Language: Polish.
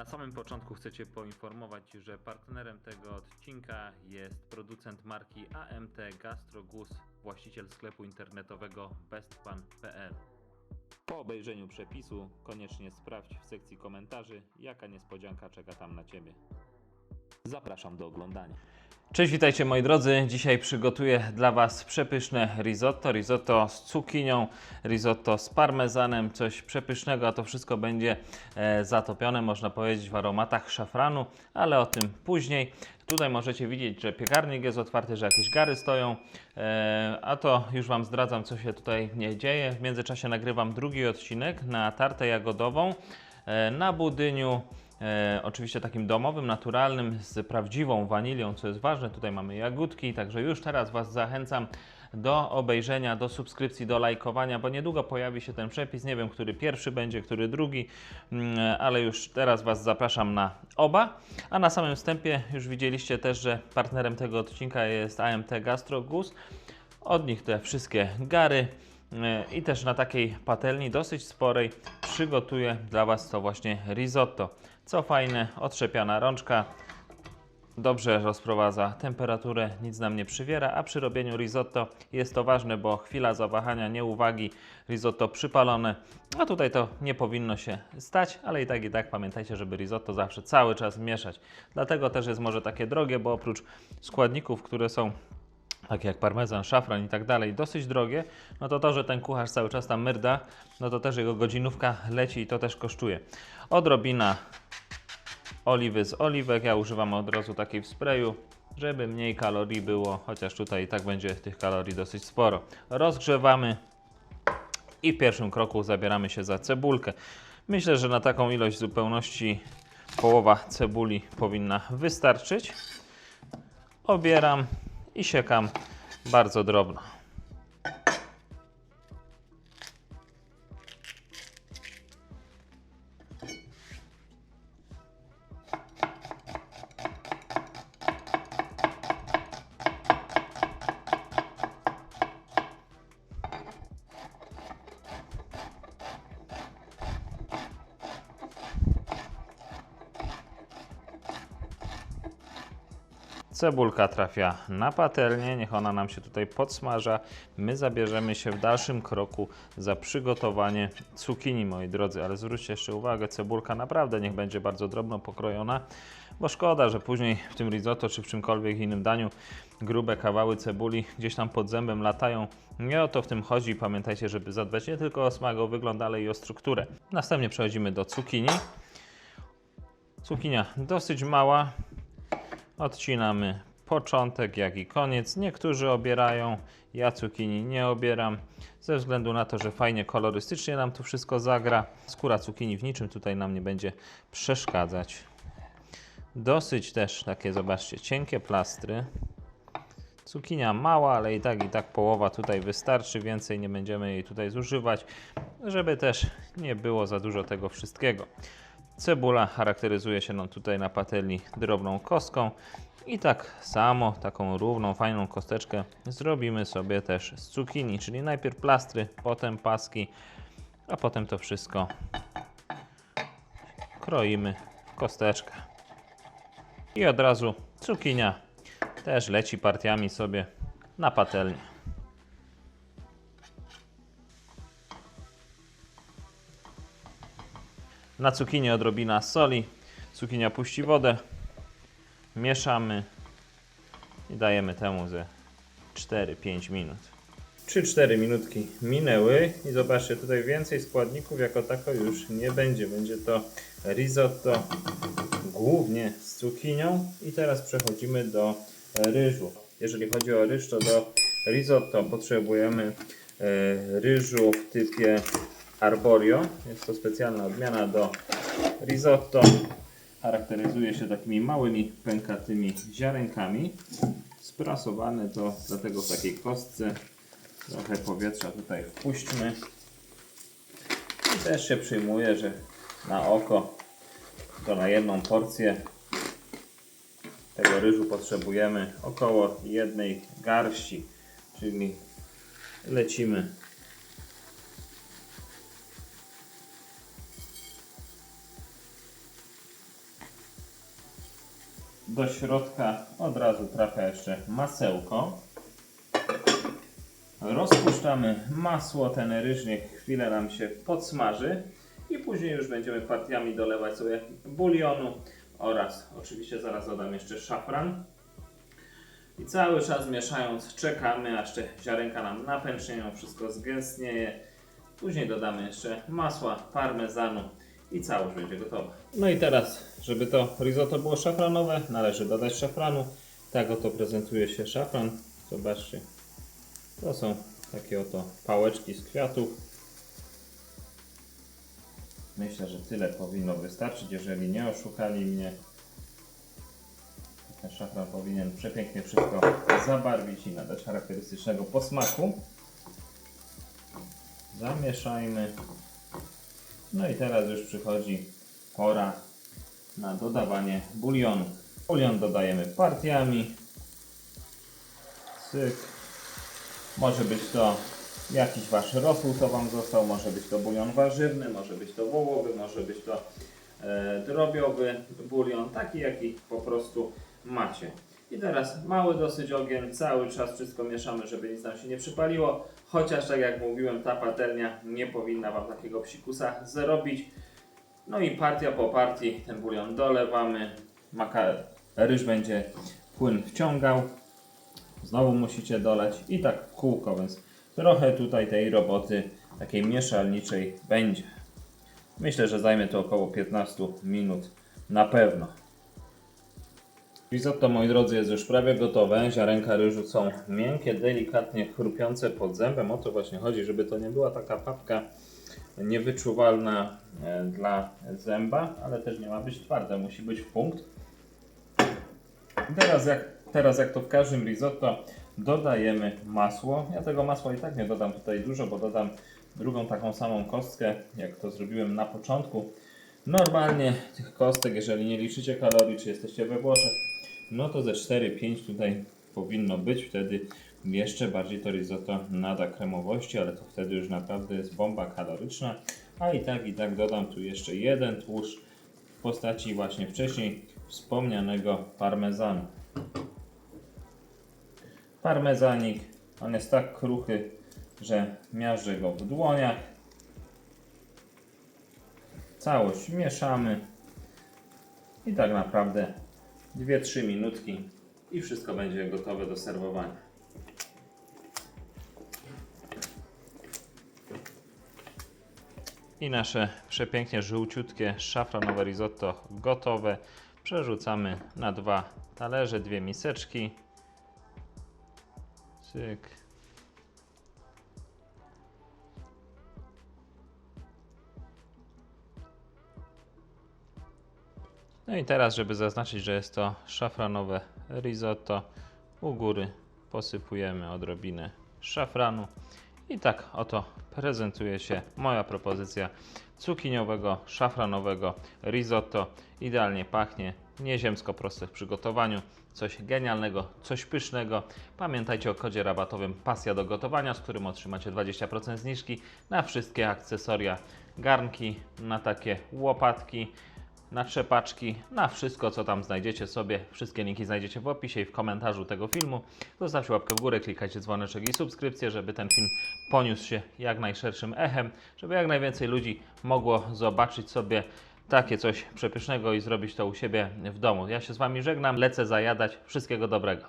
Na samym początku chcę Cię poinformować, że partnerem tego odcinka jest producent marki AMT Gastrogus, właściciel sklepu internetowego bestpan.pl. Po obejrzeniu przepisu koniecznie sprawdź w sekcji komentarzy, jaka niespodzianka czeka tam na Ciebie. Zapraszam do oglądania. Cześć, witajcie moi drodzy. Dzisiaj przygotuję dla Was przepyszne risotto. Risotto z cukinią, risotto z parmezanem, coś przepysznego, a to wszystko będzie e, zatopione, można powiedzieć, w aromatach szafranu, ale o tym później. Tutaj możecie widzieć, że piekarnik jest otwarty, że jakieś gary stoją, e, a to już Wam zdradzam, co się tutaj nie dzieje. W międzyczasie nagrywam drugi odcinek na tartę jagodową e, na budyniu. E, oczywiście takim domowym, naturalnym, z prawdziwą wanilią, co jest ważne. Tutaj mamy jagódki, także już teraz Was zachęcam do obejrzenia, do subskrypcji, do lajkowania, bo niedługo pojawi się ten przepis. Nie wiem, który pierwszy będzie, który drugi, mm, ale już teraz Was zapraszam na oba. A na samym wstępie już widzieliście też, że partnerem tego odcinka jest AMT Gastrogus. Od nich te wszystkie gary. E, I też na takiej patelni dosyć sporej przygotuję dla Was to właśnie risotto. Co fajne, otrzepiana rączka, dobrze rozprowadza temperaturę, nic nam nie przywiera, a przy robieniu risotto jest to ważne, bo chwila zawahania, nieuwagi, risotto przypalone, a tutaj to nie powinno się stać, ale i tak i tak pamiętajcie, żeby risotto zawsze cały czas mieszać. Dlatego też jest może takie drogie, bo oprócz składników, które są takie jak parmezan, szafran i tak dalej, dosyć drogie, no to to, że ten kucharz cały czas tam myrda, no to też jego godzinówka leci i to też kosztuje. Odrobina oliwy z oliwek, ja używam od razu takiej w sprayu, żeby mniej kalorii było, chociaż tutaj i tak będzie tych kalorii dosyć sporo. Rozgrzewamy i w pierwszym kroku zabieramy się za cebulkę. Myślę, że na taką ilość zupełności połowa cebuli powinna wystarczyć. Obieram i siekam bardzo drobno. Cebulka trafia na patelnię, niech ona nam się tutaj podsmaża. My zabierzemy się w dalszym kroku za przygotowanie cukinii, moi drodzy. Ale zwróćcie jeszcze uwagę, cebulka naprawdę niech będzie bardzo drobno pokrojona, bo szkoda, że później w tym risotto czy w czymkolwiek innym daniu grube kawały cebuli gdzieś tam pod zębem latają. Nie o to w tym chodzi. Pamiętajcie, żeby zadbać nie tylko o smak, o wygląd, ale i o strukturę. Następnie przechodzimy do cukinii. Cukinia dosyć mała, Odcinamy początek, jak i koniec. Niektórzy obierają, ja cukinii nie obieram, ze względu na to, że fajnie kolorystycznie nam to wszystko zagra. Skóra cukinii w niczym tutaj nam nie będzie przeszkadzać. Dosyć też takie, zobaczcie, cienkie plastry. Cukinia mała, ale i tak, i tak połowa tutaj wystarczy, więcej nie będziemy jej tutaj zużywać, żeby też nie było za dużo tego wszystkiego. Cebula charakteryzuje się nam tutaj na patelni drobną kostką i tak samo, taką równą, fajną kosteczkę zrobimy sobie też z cukinii, czyli najpierw plastry, potem paski, a potem to wszystko kroimy w kosteczkę. I od razu cukinia też leci partiami sobie na patelnię. Na cukinię odrobina soli. Cukinia puści wodę. Mieszamy i dajemy temu ze 4-5 minut. 3-4 minutki minęły i zobaczcie, tutaj więcej składników jako tako już nie będzie. Będzie to risotto głównie z cukinią i teraz przechodzimy do ryżu. Jeżeli chodzi o ryż, to do risotto potrzebujemy e, ryżu w typie arborio. Jest to specjalna odmiana do risotto. Charakteryzuje się takimi małymi, pękatymi ziarenkami. Sprasowane to dlatego w takiej kostce. Trochę powietrza tutaj wpuśćmy. I też się przyjmuje, że na oko to na jedną porcję tego ryżu potrzebujemy około jednej garści, czyli lecimy do środka od razu trafia jeszcze masełko. Rozpuszczamy masło, ten ryż niech chwilę nam się podsmaży i później już będziemy partiami dolewać sobie bulionu oraz oczywiście zaraz dodam jeszcze szafran. I cały czas mieszając czekamy, aż te ziarenka nam napęcznieją, wszystko zgęstnieje. Później dodamy jeszcze masła, parmezanu i całość będzie gotowa. No i teraz, żeby to risotto było szafranowe, należy dodać szafranu. Tak oto prezentuje się szafran. Zobaczcie. To są takie oto pałeczki z kwiatów. Myślę, że tyle powinno wystarczyć, jeżeli nie oszukali mnie. Ten szafran powinien przepięknie wszystko zabarwić i nadać charakterystycznego posmaku. Zamieszajmy. No i teraz już przychodzi pora na dodawanie bulionu. Bulion dodajemy partiami. Cyk. Może być to jakiś wasz rosół, co wam został, może być to bulion warzywny, może być to wołowy, może być to e, drobiowy bulion, taki jaki po prostu macie. I teraz mały dosyć ogień, cały czas wszystko mieszamy, żeby nic nam się nie przypaliło, chociaż tak jak mówiłem, ta patelnia nie powinna wam takiego psikusa zrobić. No i partia po partii ten bulion dolewamy, maka, ryż będzie płyn wciągał, Znowu musicie dolać i tak kółko, więc trochę tutaj tej roboty takiej mieszalniczej będzie. Myślę, że zajmie to około 15 minut na pewno. Risotto, moi drodzy, jest już prawie gotowe. Ziarenka ryżu są miękkie, delikatnie chrupiące pod zębem. O to właśnie chodzi, żeby to nie była taka papka niewyczuwalna e, dla zęba, ale też nie ma być twarda, musi być w punkt. Teraz jak, teraz jak to w każdym risotto dodajemy masło. Ja tego masła i tak nie dodam tutaj dużo, bo dodam drugą taką samą kostkę, jak to zrobiłem na początku. Normalnie tych kostek, jeżeli nie liczycie kalorii, czy jesteście we Włoszech, no to ze 4-5 tutaj powinno być. Wtedy jeszcze bardziej to risotto nada kremowości, ale to wtedy już naprawdę jest bomba kaloryczna. A i tak, i tak dodam tu jeszcze jeden tłuszcz w postaci właśnie wcześniej wspomnianego parmezanu. Parmezanik, on jest tak kruchy, że miażdżę go w dłoniach. Całość mieszamy i tak naprawdę 2-3 minutki i wszystko będzie gotowe do serwowania. I nasze przepięknie żółciutkie szafranowe risotto gotowe. Przerzucamy na dwa talerze, dwie miseczki. Cyk. No i teraz, żeby zaznaczyć, że jest to szafranowe risotto, u góry posypujemy odrobinę szafranu. I tak oto prezentuje się moja propozycja cukiniowego, szafranowego risotto. Idealnie pachnie, nieziemsko proste w przygotowaniu, coś genialnego, coś pysznego. Pamiętajcie o kodzie rabatowym Pasja do gotowania, z którym otrzymacie 20% zniżki na wszystkie akcesoria, garnki, na takie łopatki, na trzepaczki, na wszystko, co tam znajdziecie sobie. Wszystkie linki znajdziecie w opisie i w komentarzu tego filmu. Zostawcie łapkę w górę, klikajcie dzwoneczek i subskrypcję, żeby ten film poniósł się jak najszerszym echem, żeby jak najwięcej ludzi mogło zobaczyć sobie takie coś przepysznego i zrobić to u siebie w domu. Ja się z Wami żegnam, lecę zajadać. Wszystkiego dobrego.